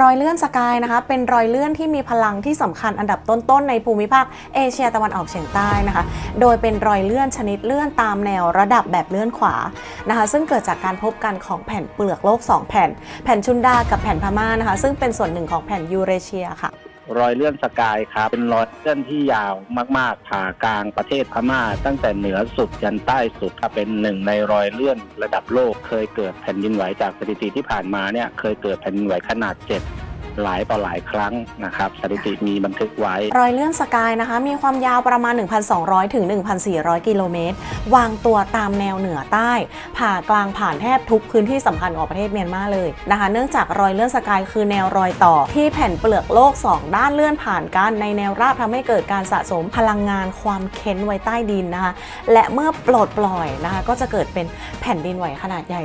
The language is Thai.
รอยเลื่อนสกายนะคะ เป็นรอยเลื่อนที่มีพลังที่สำคัญอันดับต้นๆในภูมิภาคเอเชียตะวันออกเฉียงใต้นะคะ โดยเป็นรอยเลื่อนชนิดเลื่อนตามแนวระดับแบบเลื่อนขวานะคะ ซึ่งเกิดจากการพบกันของแผ่นเปลือกโลก 2 แผ่น แผ่นชุนดากับแผ่นพม่านะคะ ซึ่งเป็นส่วนหนึ่งของแผ่นยูเรเชียค่ะ รอยเลื่อนสกายครับ เป็นรอยเลื่อนที่ยาวมาก ๆ ผ่ากลางประเทศพม่า ตั้งแต่เหนือสุดยันใต้สุดครับเป็นหนึ่งในรอยเลื่อนระดับโลก เคยเกิดแผ่นดินไหวจากสถิติที่ผ่านมาเนี่ยเคยเกิดแผ่นดินไหวขนาด 7 หลายต่อหลายครั้งนะครับสถิติมีบันทึกไว้ รอยเลื่อนสกายนะคะ มีความยาวประมาณ 1,200 ถึง 1,400 กิโลเมตร วางตัวตามแนวเหนือใต้ ผ่ากลางผ่านแทบทุกพื้นที่สำคัญของประเทศเมียนมาเลยนะคะ เนื่องจากรอยเลื่อนสกายคือแนวรอยต่อที่แผ่นเปลือกโลก 2 ด้านเลื่อนผ่านกันในแนวราบทำให้เกิดการสะสมพลังงานความเค้นไว้ใต้ดินนะคะ และเมื่อปลดปล่อยนะคะ ก็จะเกิดเป็นแผ่นดินไหวขนาดใหญ่